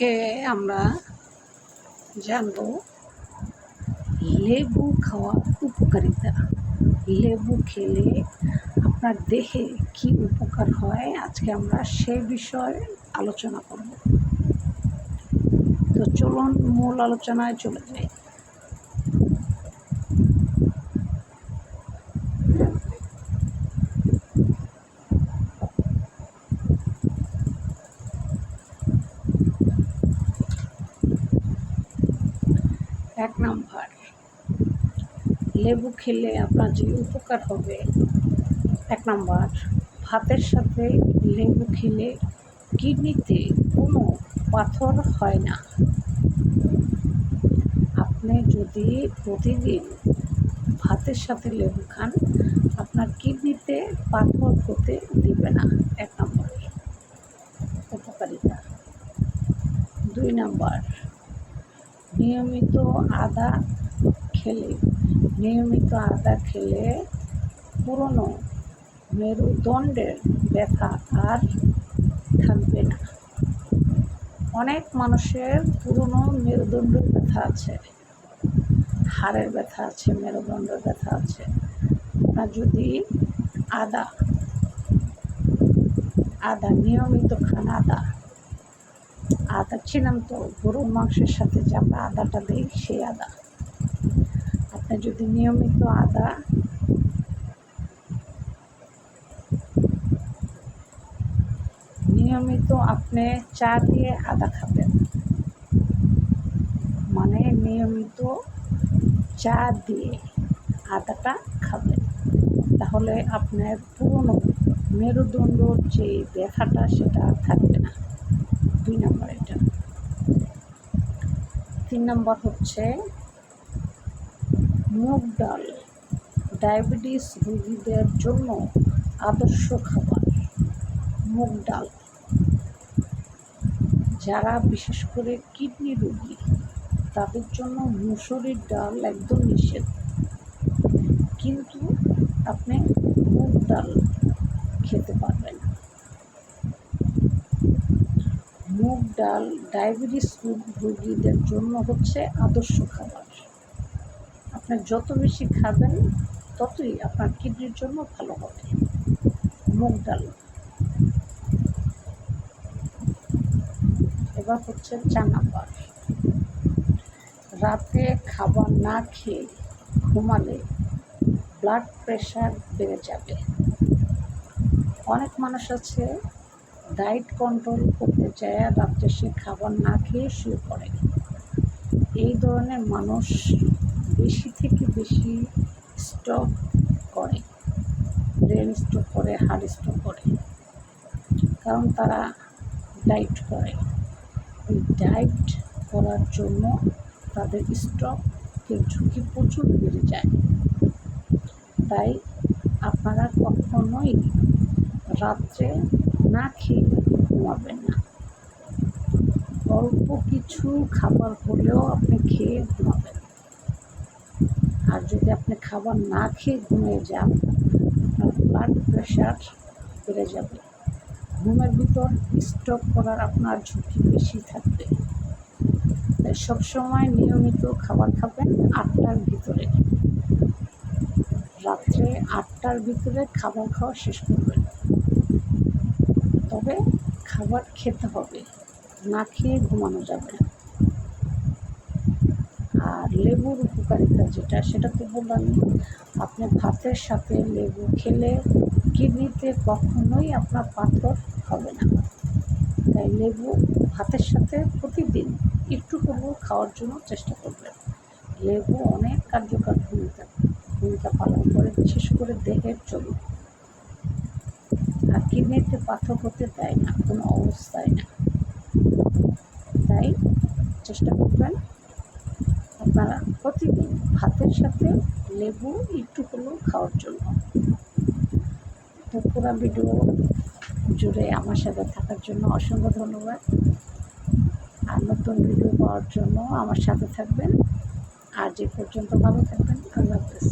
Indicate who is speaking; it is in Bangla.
Speaker 1: আজকে আমরা জানব লেবু খাওয়া উপকারিতা। লেবু খেলে আপনার দেহে কি উপকার হয়? আজকে আমরা সে বিষয়ে আলোচনা করব। তো চলুন মূল আলোচনায় চলে যাই। এক নাম্বার। লেবু খেলে আপনার যে উপকার হবে, এক নাম্বার। ভাতের সাথে লেবু খেলে কিডনিতে কোনো পাথর হয় না। আপনি যদি প্রতিদিন ভাতের সাথে লেবু খান, আপনার কিডনিতে পাথর হতে দিবে না, এক নম্বর। উপকারিতা। দুই নাম্বার নিয়মিত আদা খেলে, নিয়মিত আদা খেলে পুরনো মেরুদণ্ডের ব্যথা আর থাকবে না। অনেক মানুষের পুরনো মেরুদণ্ডের ব্যথা আছে, হাড়ের ব্যথা আছে, মেরুদণ্ডের ব্যথা আছে। আপনার যদি আদা আদা, নিয়মিত খান আদা আদা ছিলাম তো, গরুর মাংসের সাথে যে আমরা আদাটা দিই, সেই আদা। আপনি যদি নিয়মিত আদা নিয়মিত আপনি চা দিয়ে আদা খাবেন। মানে নিয়মিত চা দিয়ে আদাটা খাবেন। তাহলে আপনার পুরনো মেরুদণ্ডর যে ব্যথাটা, সেটা থাকবে না। দুই নম্বর এটা। তিন নম্বর হচ্ছে মুগ ডাল, ডায়াবেটিস রোগীদের জন্য আদর্শ খাবার, মুগ ডাল। যারা বিশেষ করে কিডনি রোগী, তাদের জন্য মুসুরির ডাল একদম নিষেধ। কিন্তু আপনি মুগ ডাল খেতে পারবেন। মুগ ডাল ডায়াবেটিস রোগীদের জন্য হচ্ছে আদর্শ খাবার। আপনার যত বেশি খাবেন, ততই আপনার কিডনির জন্য ভালো হবে। মুগ ডাল। এবার হচ্ছে চার নাম্বার রাতে খাবার না খেয়ে ঘুমালে ব্লাড প্রেশার বেড়ে যাবে। অনেক মানুষ আছে ডায়েট কন্ট্রোল করতে চায় আর রাত্রে সে খাবার না খেয়ে শুয়ে পড়ে। এই ধরনের মানুষ বেশি থেকে বেশি স্টক করে ব্রেন স্ট্রোক করে হার্ট স্ট্রোক করে, কারণ তারা ডায়েট করে। ওই ডায়েট করার জন্য তাদের স্ট্রোকের ঝুঁকি প্রচুর বেড়ে যায়। তাই আপনারা কখনোই রাত্রে না খেয়ে ঘুমাবেন না। অল্প কিছু খাবার হলেও আপনি খেয়ে ঘুমাবেন। আর যদি আপনি খাবার না খেয়ে ঘুমিয়ে যান, আপনার ব্লাড প্রেশার বেড়ে যাবে। ঘুমের ভিতর স্টক করার আপনার ঝুঁকি বেশি থাকবে। তাই সবসময় নিয়মিত খাবার খাবেন আটটার ভিতরে। রাত্রে আটটার ভিতরে খাবার খাওয়া শেষ করবেন। তবে খাবার খেতে হবে, না খেয়ে ঘুমানো যাবে না। আর লেবুর উপকারিতা যেটা, সেটা তো বললাম, আপনি ভাতের সাথে লেবু খেলে কিডনিতে কখনোই আপনার পাথর হবে না। তাই লেবু ভাতের সাথে প্রতিদিন একটু হলেও খাওয়ার জন্য চেষ্টা করবেন। লেবু অনেক কার্যকর ভূমিকা ভূমিকা পালন করে, বিশেষ করে দেহের জন্য। আর কিডনিতে পাথর হতে দেয় না, কোনো অবস্থায় না। তাই চেষ্টা করবেন আপনারা প্রতিদিন ভাতের সাথে লেবু, একটু হলেও খাওয়ার জন্য। তো পুরো ভিডিও জুড়ে আমার সাথে থাকার জন্য অসংখ্য ধন্যবাদ। আর নতুন ভিডিও পাওয়ার জন্য আমার সাথে থাকবেন। আর যে পর্যন্ত ভালো থাকবেন, আল্লাহ হাফেজ।